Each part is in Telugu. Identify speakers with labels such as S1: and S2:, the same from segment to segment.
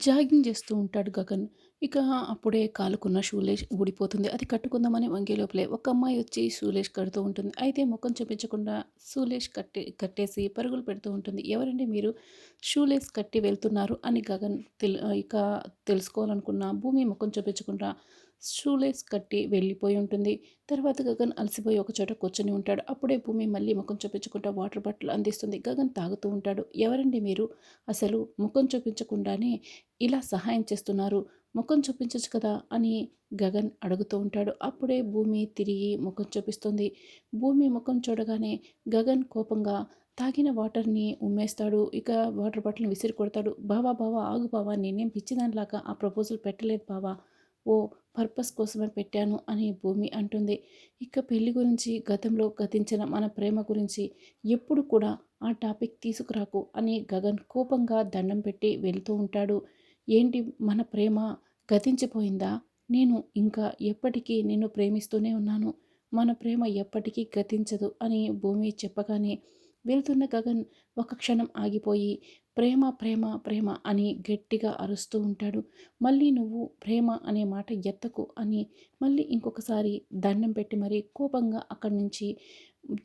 S1: జాగింగ్ చేస్తూ ఉంటాడు గగన్. ఇక అప్పుడే కాలుకున్న షూలేష్ ఊడిపోతుంది. అది కట్టుకుందామని వంగే లోపలే ఒక అమ్మాయి వచ్చి షూలేష్ కడుతూ ఉంటుంది. అయితే ముఖం చూపించకుండా షూలేష్ కట్టి కట్టేసి పరుగులు పెడుతూ ఉంటుంది. ఎవరండి మీరు షూలేస్ కట్టి వెళ్తున్నారు అని గగన్ తెల్ ఇక తెలుసుకోవాలనుకున్న భూమి ముఖం చూపించకుండా షూలేస్ కట్టి వెళ్ళిపోయి ఉంటుంది. తర్వాత గగన్ అలసిపోయి ఒక చోట కూర్చొని ఉంటాడు. అప్పుడే భూమి మళ్ళీ ముఖం చూపించకుండా వాటర్ బాటిల్ అందిస్తుంది. గగన్ తాగుతూ ఉంటాడు. ఎవరండి మీరు అసలు ముఖం చూపించకుండానే ఇలా సహాయం చేస్తున్నారు ముఖం చూపించచ్చు కదా అని గగన్ అడుగుతూ ఉంటాడు అప్పుడే భూమి తిరిగి ముఖం చూపిస్తుంది భూమి ముఖం చూడగానే గగన్ కోపంగా తాగిన వాటర్ని ఉమ్మేస్తాడు ఇక వాటర్ బాటిల్ని విసిరి కొడతాడు బావా బావా ఆగు బావా నేనేం పిచ్చిదానిలాగా ఆ ప్రపోజల్ పెట్టలేదు బావా ఓ పర్పస్ కోసమే పెట్టాను అని భూమి అంటుంది. ఇక పెళ్ళి గురించి గతంలో గతించిన మన ప్రేమ గురించి ఎప్పుడు కూడా ఆ టాపిక్ తీసుకురాకు అని గగన్ కోపంగా దండం పెట్టి వెళుతూ ఉంటాడు. ఏంటి మన ప్రేమ? గతించిపోయిందా? నేను ఇంకా ఎప్పటికీ నిన్ను ప్రేమిస్తూనే ఉన్నాను. మన ప్రేమ ఎప్పటికీ గతించదు అని భూమి చెప్పగానే వెళ్తున్న గగన్ ఒక క్షణం ఆగిపోయి ప్రేమ ప్రేమ ప్రేమ అని గట్టిగా అరుస్తూ ఉంటాడు. మళ్ళీ నువ్వు ప్రేమ అనే మాట ఎత్తకు అని మళ్ళీ ఇంకొకసారి దండం పెట్టి మరీ కోపంగా అక్కడి నుంచి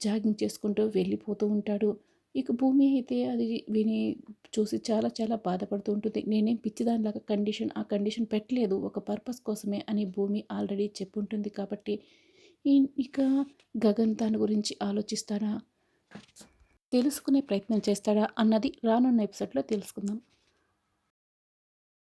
S1: జాగింగ్ చేసుకుంటూ వెళ్ళిపోతూ ఉంటాడు. ఇక భూమి అయితే అది విని చూసి చాలా చాలా బాధపడుతూ ఉంటుంది. నేనేం పిచ్చిదానిలాగా కండిషన్ ఆ కండిషన్ పెట్టలేదు ఒక పర్పస్ కోసమే అని భూమి ఆల్రెడీ చెప్పుంటుంది కాబట్టి ఇక గగన్ దాని గురించి ఆలోచిస్తారా తెలుసుకునే ప్రయత్నం చేస్తాడా అన్నది రానున్న ఎపిసోడ్లో తెలుసుకుందాం.